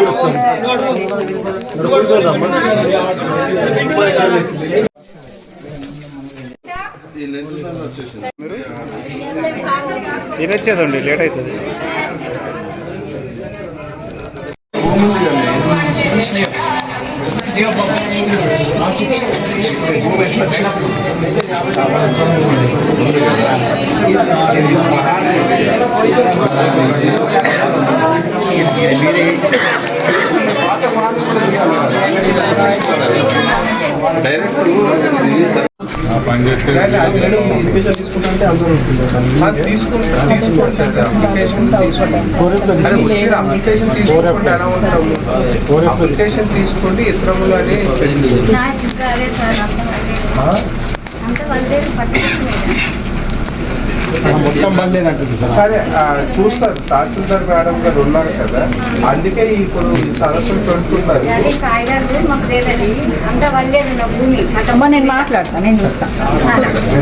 చూస్తాం మరి కూర్చోండమ్మా తినొచ్చేదండి లేట్ అవుతుంది డైరెక్ట్ అప్లికేషన్ తీసుకుంటే. ఎలా ఉంటాము అప్లికేషన్ తీసుకోండి ఇతరములు అని మొత్తం బంద్ లేదంటుంది సార్ చూస్తారు. తహసీల్దార్ మేడం గారు ఉన్నారు కదా. అందుకే ఇప్పుడు ఈ సదస్సులు పెడుతున్నారు. నేను మాట్లాడతాను నేను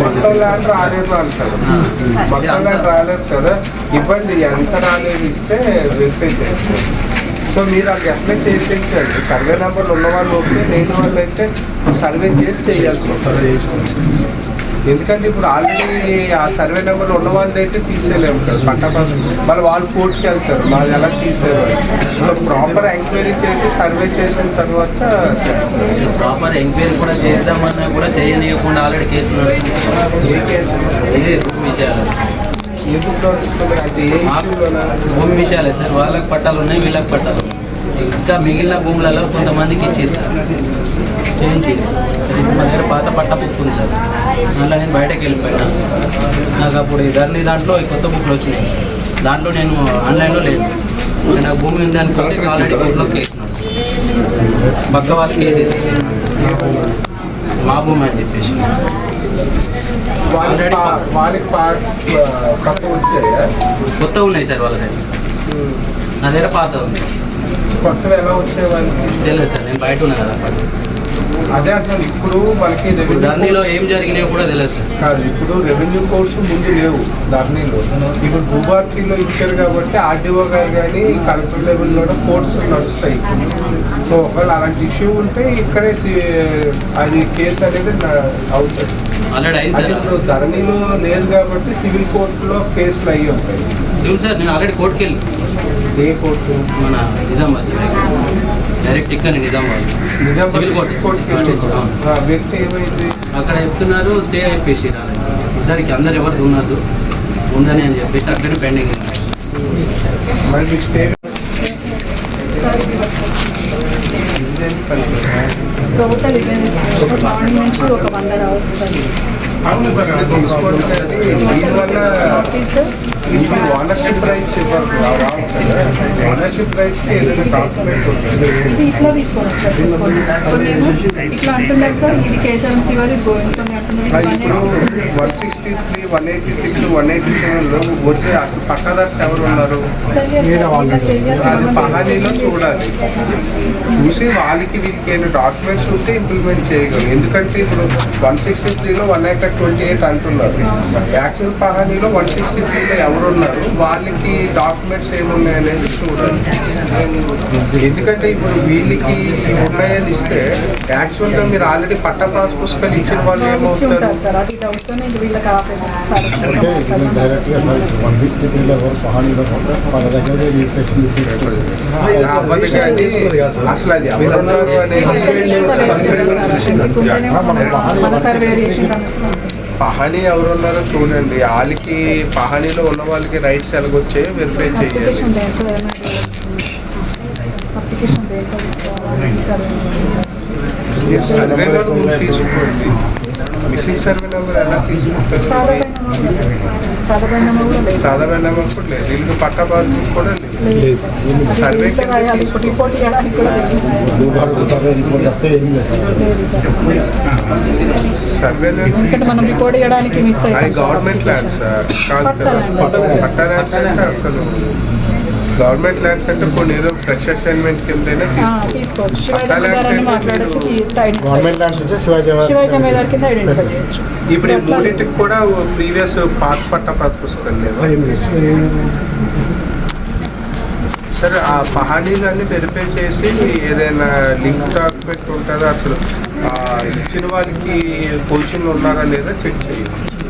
మొత్తం ల్యాండ్ రాలేదు అంటారు. మొత్తం ల్యాండ్ రాలేదు కదా. ఇవ్వండి ఎంత రాలేదు ఇస్తే వెరిఫై చేస్తారు సో మీరు అది అప్లై చేయించండి. సర్వే నెంబర్లు ఉన్న వాళ్ళు ఓకే లేని వాళ్ళు అయితే సర్వే చేసి చేయాల్సి ఉంటుంది ఎందుకంటే ఇప్పుడు ఆల్రెడీ ఆ సర్వే నెంబర్ ఉన్న వాళ్ళది అయితే తీసేయలేము కదా పట్ట మళ్ళీ వాళ్ళు కోర్టుకి వెళ్తారు మాది ఎలా తీసేవారు? ప్రాపర్ ఎంక్వైరీ చేసి సర్వే చేసిన తర్వాత ప్రాపర్ ఎంక్వైరీ కూడా చేద్దామన్నా కూడా చేయనీయకుండా ఆల్రెడీ కేసు ఏ భూమి విషయాలు. భూమి సార్. వాళ్ళకి పట్టాలు ఉన్నాయి వీళ్ళకి పట్టాలు. ఇంకా మిగిలిన భూములలో కొంతమందికి ఇచ్చారు చేయించి మా దగ్గర పాత పట్ట బుక్ ఉంది సార్. దాంట్లో నేను బయటకు వెళ్ళిపోయినా. నాకు అప్పుడు ఈ ధరని దాంట్లో ఈ కొత్త బుక్లు వచ్చినాయి. దాంట్లో నేను ఆన్లైన్లో లేను నాకు భూమి ఉంది అనుకుంటే ఆల్రెడీ కోర్టులో కేసు. పక్క వాళ్ళు కేసు మా భూమి అని చెప్పేసి. కొత్త ఉన్నాయి సార్ వాళ్ళ దగ్గర. నా దగ్గర పాత ఉంది. కొత్తవి ఎలా వచ్చాయి వాళ్ళకి? తెలియదు సార్ నేను బయట ఉన్నా కదా అదే అంటున్నాను ఇప్పుడు మనకి ధర్నీలో ఏం జరిగినాయో కూడా తెలియదు సార్. కాదు ఇప్పుడు రెవెన్యూ కోర్సు ముందు లేవు ధర్నీలో. ఇప్పుడు భూభారతిలో ఇచ్చారు కాబట్టి ఆర్డీఓ గారు కానీ కలెక్టర్ లెవెల్లో కోర్సు నడుస్తాయి. సో ఒకవేళ అలాంటి ఇష్యూ ఉంటే ఇక్కడే అది కేసు అనేది అవుతుంది ఇప్పుడు ధరణిలో లేదు కాబట్టి సివిల్ కోర్టులో కేసులు అయ్యి ఉంటాయి. సివిల్ సార్ నేను ఆల్రెడీ కోర్టుకి వెళ్ళి. ఏ కోర్టు మన నిజామాబాద్ డైరెక్ట్ ఇక్కని నిజామాబాద్. అక్కడ చెప్తున్నారు స్టే అయిపోయి ఇద్దరికి అందరు ఎవరు ఉన్నది ఉందని అని చెప్పేసి అట్లనే పెండింగ్? టోటల్ నుంచి ఒక వంద రావచ్చు. ఓనర్షిప్ రైట్స్ ఓనర్షిప్ రైట్స్ ఏదైనా డాక్యుమెంట్ ఇట్లా ఇట్లా అంటున్నారు సార్ ఇది శివారి ఇప్పుడు one sixty three one eighty six one eighty సెవెన్లో వచ్చే పట్టాదార్స్ ఎవరు ఉన్నారు? అది పహానీలో చూడాలి. చూసి వాళ్ళకి వీళ్ళకి ఏమైనా డాక్యుమెంట్స్ ఉంటే ఇంప్లిమెంట్ చేయగలం ఎందుకంటే ఇప్పుడు వన్ సిక్స్టీ త్రీలో వన్ ఎయిట్ ట్వంటీ ఎయిట్ అంటున్నారు యాక్చువల్ పహానీలో వన్ సిక్స్టీ త్రీలో ఎవరు ఉన్నారు వాళ్ళకి డాక్యుమెంట్స్ ఏమున్నాయి అనేది చూడాలి. ఎందుకంటే ఇప్పుడు వీళ్ళకి ఉన్నాయని ఇస్తే యాక్చువల్గా మీరు ఆల్రెడీ పట్ట పాస్ పుస్తకాలు ఇచ్చిన వాళ్ళు ఏమవుతారు? డైరెక్ట్గా సార్. వన్ సిక్స్టీ త్రీలో పహానీలో వాళ్ళ దగ్గర రిజిస్ట్రేషన్ అసలు అది ఎవరున్నారు అనేది పహానీ ఎవరున్నారో చూడండి. వాళ్ళకి పహానీలో ఉన్న వాళ్ళకి రైట్స్ ఎలాగొచ్చాయో వెరిఫై చేయాలి. అప్లికేషన్ దేంట్లో అప్లికేషన్ దేంట్లో తీసుకోవాలి సర్వే నెంబర్ తీసుకోండి మిస్సింగ్ సర్వే నెంబర్ ఎలా తీసుకుంటారు సాధారణ కూడా లేదు వీళ్ళకి పట్టా పాస్బుక్ కూడా లేదు survey survey government land sir కాదు కదా పట్టా అసలు గవర్నమెంట్ ల్యాండ్స్ అంటే కొన్ని ఏదో ఫ్రెష్ అసైన్మెంట్ కిందనే తీసుకోవచ్చు. గవర్నమెంట్ ల్యాండ్స్ వచ్చి శివాజీ కింద ఐడెంటిఫై చేయొచ్చు. ఇప్పుడు ఈ మూడింటికి కూడా ప్రీవియస్ పాత పట్ట పాత పుస్తకం లేదు. సరే ఆ పహానీలన్నీ వెరిఫై చేసి ఏదైనా లింక్ డాక్యుమెంట్ ఉంటుందా? అసలు ఆ, ఇచ్చిన వాళ్ళకి పొజిషన్ ఉన్నారా లేదా చెక్ చేయాలి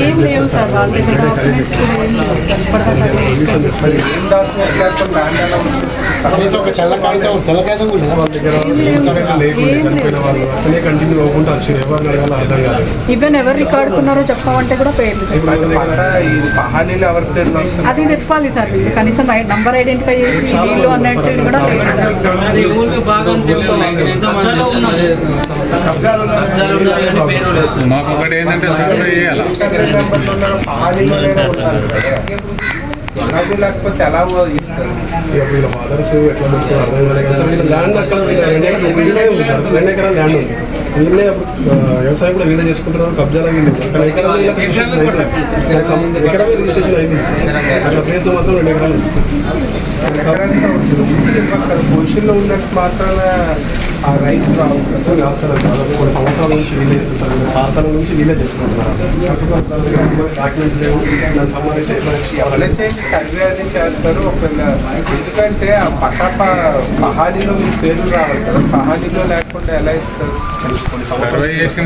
ఏం లేవు సార్ వాళ్ళ దగ్గర డాక్యుమెంట్స్ కూడా ఏం లేవు సార్ ఈవెన్ ఎవరు రికార్డ్ చెప్పమంటే కూడా పేర్లు అది తెచ్చుకోవాలి సార్ కనీసం నంబర్ ఐడెంటిఫై చేసి వీళ్ళు అన్నట్టు కూడా లేదు సార్. మాకు ఒకటి ఏంటంటే సర్వే చేయాలి లేకపోతే ఎలా వీళ్ళ ఫాదర్స్ ఎట్లా ల్యాండ్ అక్కడ రెండు ఎకరాలు వీళ్ళే ఉంది సార్ రెండు ల్యాండ్ ఉంది వీళ్ళే వ్యవసాయం కూడా వీళ్ళే చేసుకుంటున్నారు వీళ్ళు కానీ ఎకరమే రిజిస్ట్రేషన్ అయింది అట్లా ప్లేస్ మాత్రం రెండు ఎకరాలు ఉంది. పొజిషన్లో ఉన్నట్టు ఆ రైస్ రావు కదా. అర్థం కాదు సార్ అది దాదాపు కొన్ని సంవత్సరాల నుంచి వీళ్ళే చేస్తున్నారు పాతల నుంచి వీళ్ళే చేసుకుంటున్నారు. డాక్యుమెంట్స్ లేవు. దానికి సంబంధించి చేసి సర్వే అది చేస్తారు. ఒకవేళ ఎందుకంటే ఆ పట్టా పహానీలో మీ పేరు రావాలి కదా. పహానీలో లేకుండా ఎలా ఇస్తారు? ఫైవ్ ఇయర్స్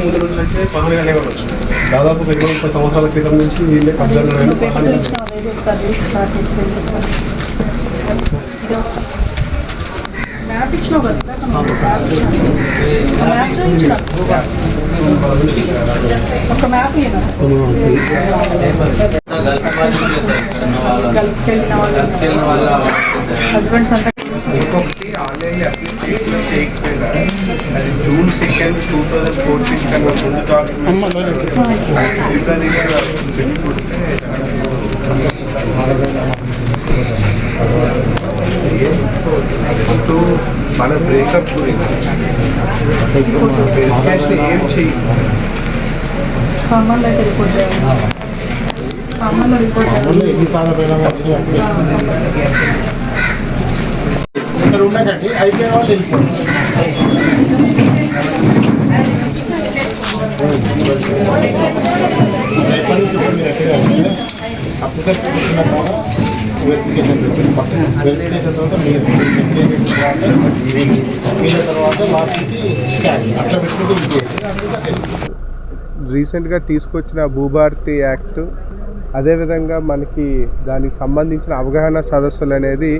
ముందు నుంచి అయితే పహానీ అనేవాళ్ళు దాదాపు ఒక ఇరవై ముప్పై సంవత్సరాల క్రితం నుంచి వీళ్ళే కబ్జాలు పహానీ మ్యాప్ ఇచ్చినావు కదా మ్యాప్ చూపించిన ఒక మ్యాప్ ఇయ్యనా సార్, గల్ఫ్ వాళ్ళు ఉంటే సార్ ఇక్కడ ఉన్న వాళ్ళు. గల్ఫ్కి వెళ్ళిన వాళ్ళు గల్ఫ్కి వెళ్ళిన వాళ్ళ వాళ్ళు సార్. హస్బెండ్స్ అంతా ఇంకొకటి ఆన్లైన్ అప్లై చేసినా చేయకపోయినా అది June second two thousand fourteen కన్నా ముందు డాక్యుమెంట్ అంటూ మన బ్రేకప్ గురించి వెరిఫికేషన్ ఏం చెయ్యి ఖమ్మంలో అయితే రిపోర్ట్ చేయాలి ఖమ్మంలో రిపోర్ట్ చేయాలి ఊళ్ళో ఎన్ని సార్లు పోయినా వచ్చినాయి అప్పుడే. ఇక్కడ ఉండకండి అయిపోయిన వాళ్ళు వెళ్ళిపోండి ఎప్పటి వెరిఫికేషన్ పెట్టిన వెరిఫికేషన్ పక్కన వెరిఫికేషన్ తర్వాత మీరు వెరిఫికేషన్ తర్వాత మీరు తర్వాత లాస్ట్కి స్కాన్ అట్లా పెట్టుకుంటే రీసెంట్గా తీసుకొచ్చిన భూభారతి యాక్ట్ అదేవిధంగా మనకి దానికి సంబంధించిన అవగాహన సదస్సులు అనేది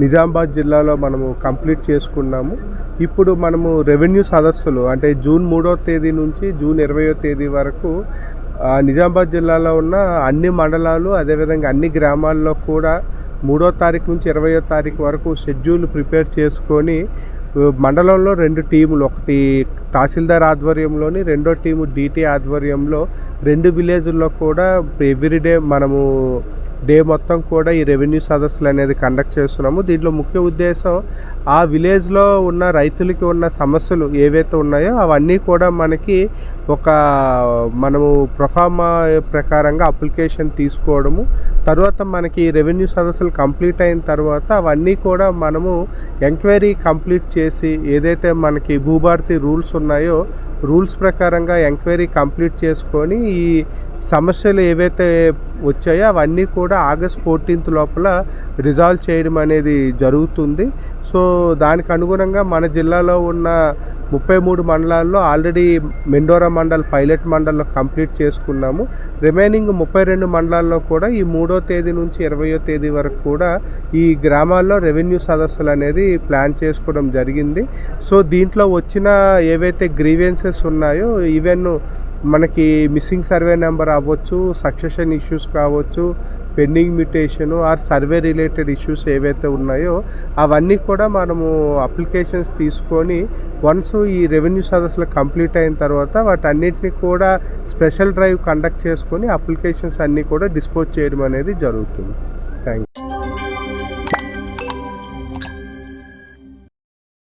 నిజామాబాద్ జిల్లాలో మనము కంప్లీట్ చేసుకున్నాము. ఇప్పుడు మనము రెవెన్యూ సదస్సులు అంటే జూన్ మూడో తేదీ నుంచి జూన్ ఇరవయో తేదీ వరకు నిజామాబాద్ జిల్లాలో ఉన్న అన్ని మండలాలు అదేవిధంగా అన్ని గ్రామాల్లో కూడా మూడో తారీఖు నుంచి ఇరవయో తారీఖు వరకు షెడ్యూల్ ప్రిపేర్ చేసుకొని మండలంలో రెండు టీములు ఒకటి తహసీల్దార్ ఆధ్వర్యంలోని రెండో టీము డీటీ ఆధ్వర్యంలో రెండు విలేజ్ల్లో కూడా ఎవ్రీడే మనము డే మొత్తం కూడా ఈ రెవెన్యూ సదస్సులు అనేది కండక్ట్ చేస్తున్నాము. దీంట్లో ముఖ్య ఉద్దేశం ఆ విలేజ్లో ఉన్న రైతులకి ఉన్న సమస్యలు ఏవైతే ఉన్నాయో అవన్నీ కూడా మనకి ఒక మనము ప్రొఫార్మా ప్రకారంగా అప్లికేషన్ తీసుకోవడము తర్వాత మనకి రెవెన్యూ సదస్సులు కంప్లీట్ అయిన తర్వాత అవన్నీ కూడా మనము ఎంక్వైరీ కంప్లీట్ చేసి ఏదైతే మనకి భూభారతి రూల్స్ ఉన్నాయో రూల్స్ ప్రకారంగా ఎంక్వైరీ కంప్లీట్ చేసుకొని ఈ సమస్యలు ఏవైతే వచ్చాయో అవన్నీ కూడా ఆగస్ట్ ఫోర్టీన్త్ లోపల రిజాల్వ్ చేయడం అనేది జరుగుతుంది. సో దానికి అనుగుణంగా మన జిల్లాలో ఉన్న ముప్పై మూడు మండలాల్లో ఆల్రెడీ మెండోరా మండల్ పైలట్ మండల్లో కంప్లీట్ చేసుకున్నాము. రిమైనింగ్ ముప్పై రెండు మండలాల్లో కూడా ఈ మూడో తేదీ నుంచి ఇరవయో తేదీ వరకు కూడా ఈ గ్రామాల్లో రెవెన్యూ సదస్సులు అనేది ప్లాన్ చేసుకోవడం జరిగింది. సో దీంట్లో వచ్చిన ఏవైతే గ్రీవెన్సెస్ ఉన్నాయో ఈవెన్ మనకి మిస్సింగ్ సర్వే నెంబర్ అవ్వచ్చు సక్సెషన్ ఇష్యూస్ కావచ్చు pending mutation or survey related issues ఏవైతే ఉన్నాయో అవన్నీ కూడా మనము అప్లికేషన్స్ తీసుకొని వన్స్ ఈ రెవెన్యూ సదస్సులు కంప్లీట్ అయిన తర్వాత వాటన్నిటిని కూడా స్పెషల్ డ్రైవ్ కండక్ట్ చేసుకొని అప్లికేషన్స్ అన్నీ కూడా డిస్పోజ్ చేయడం అనేది జరుగుతుంది.